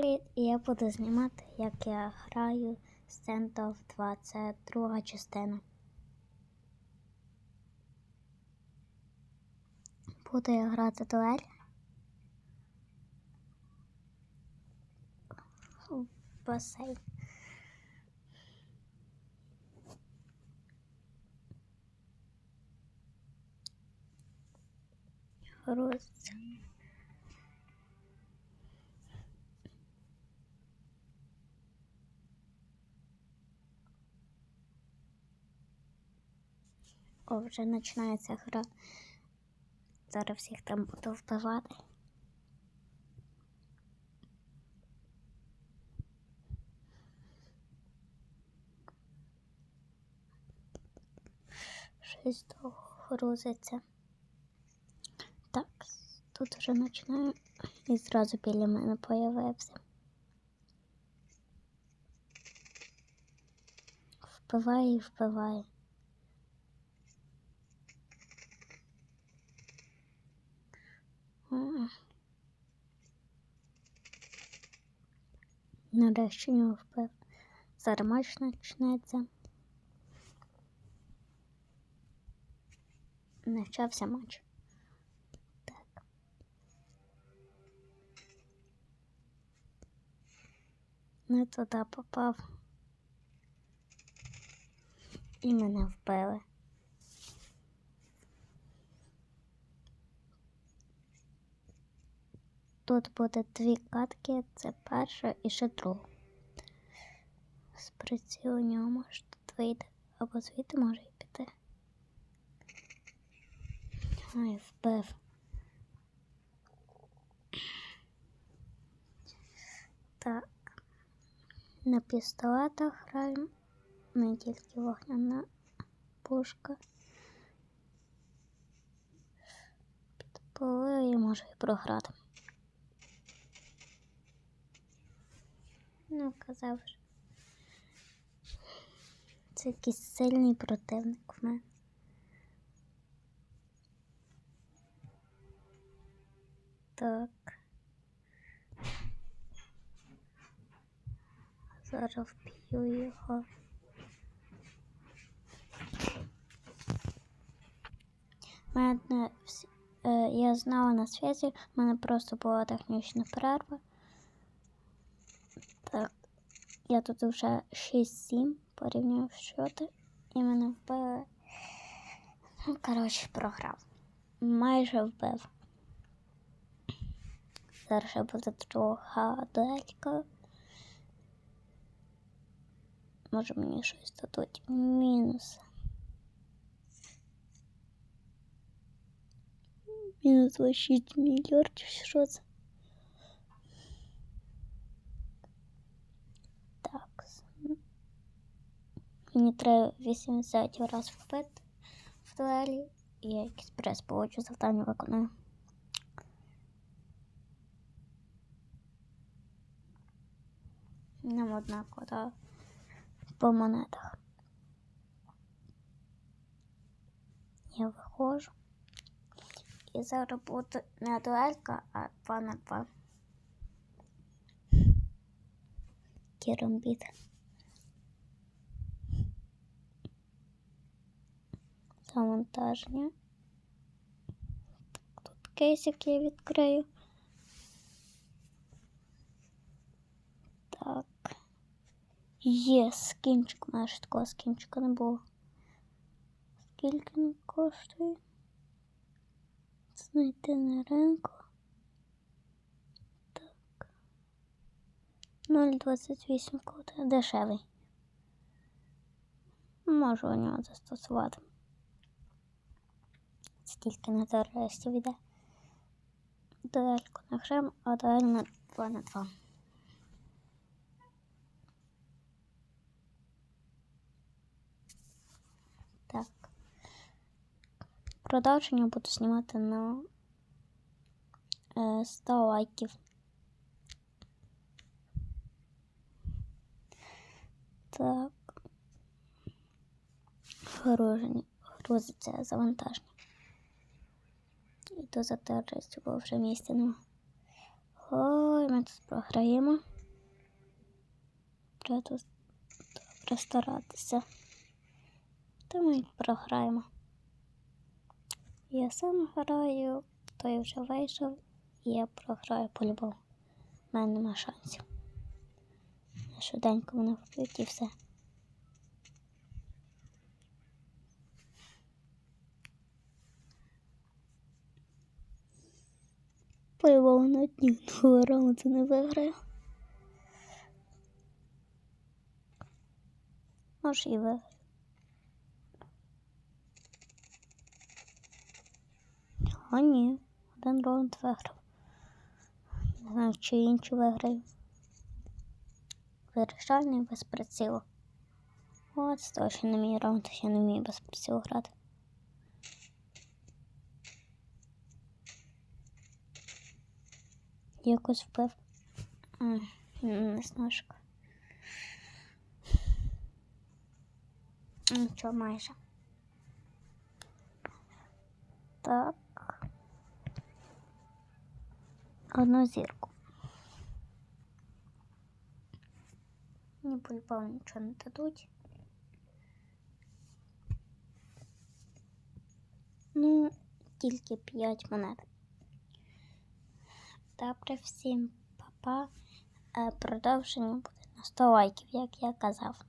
Привіт! Я буду знімати, як я граю Stand-Off 2. Це друга частина. Буду я грати дуель. Басейн. Грузиться. О, вже починається гра. Зараз всіх там буду вбивати. Щось довго грузиться. Так, тут вже починаю і зразу біля мене появився. Вбиває і вбиває. Нарешті його вбив. Зараз матч почнеться. Почався матч. Так. Не туди попав. І мене вбили. Тут буде дві катки, це перша і ще друга. З прицілу нього може тут вийде, або звідти може і піти. Ай, вбив. Так. На пістолетах граємо. Не тільки вогняна пушка. Підпалив і може і програти. Ну, казав же. Це якийсь сильний противник в мене. Так. Зараз вб'ю його. Мене е, я знала на связі, в мене просто була технічна перерва. Так, я тут вже 6-7 порівняв щоти і мене вбили. Ну, коротше, програв. Майже вбив. Зараз буде друга дуелька. Може мені щось дадуть. Мінус. Мінус 26 мільярдів. Що це? Так. Мені треба 80 раз вбити в дуелі. І я експрес получу завдання виконую. Нам однаково по монетах. Я виходжу. І зараз буде не дуелька, а 2 на 2. Керамбіт. Завантаження. Тут кейсик я відкрию. Так. Є скінчик, у мене ж такого скінчика не було. Скільки він коштує? Знайти на ринку. Так. 0,28 кота. Дешевий. Можу у нього застосувати. Скільки на терористів йде. Дуельку на грам, а дуель на 2 на 2. Так. Продовження буду знімати на е, 100 лайків. Так. Грузиться завантаження. Іду за терористів, бо вже місця нема. О, ми тут програємо. Треба тут добре старатися. Та ми програємо. Я сам граю, той вже вийшов, і я програю по-любому. У мене нема шансів. Швиденько мене вб'ють і все. По-любому на дні раунду не виграю. Може і виграю. А ні, один раунд виграв. Не знаю, чи інші виграю. Вирішальний без прицілу. От, що не мій раунд, я не вмію без прицілу грати. Якось впив. М, Не Нічого майже. Так. Одну зірку. Мені по-любому нічого не дадуть. Ну, тільки 5 монет. Добре, всім па-па. Е, Продовження буде на 100 лайків, як я казав.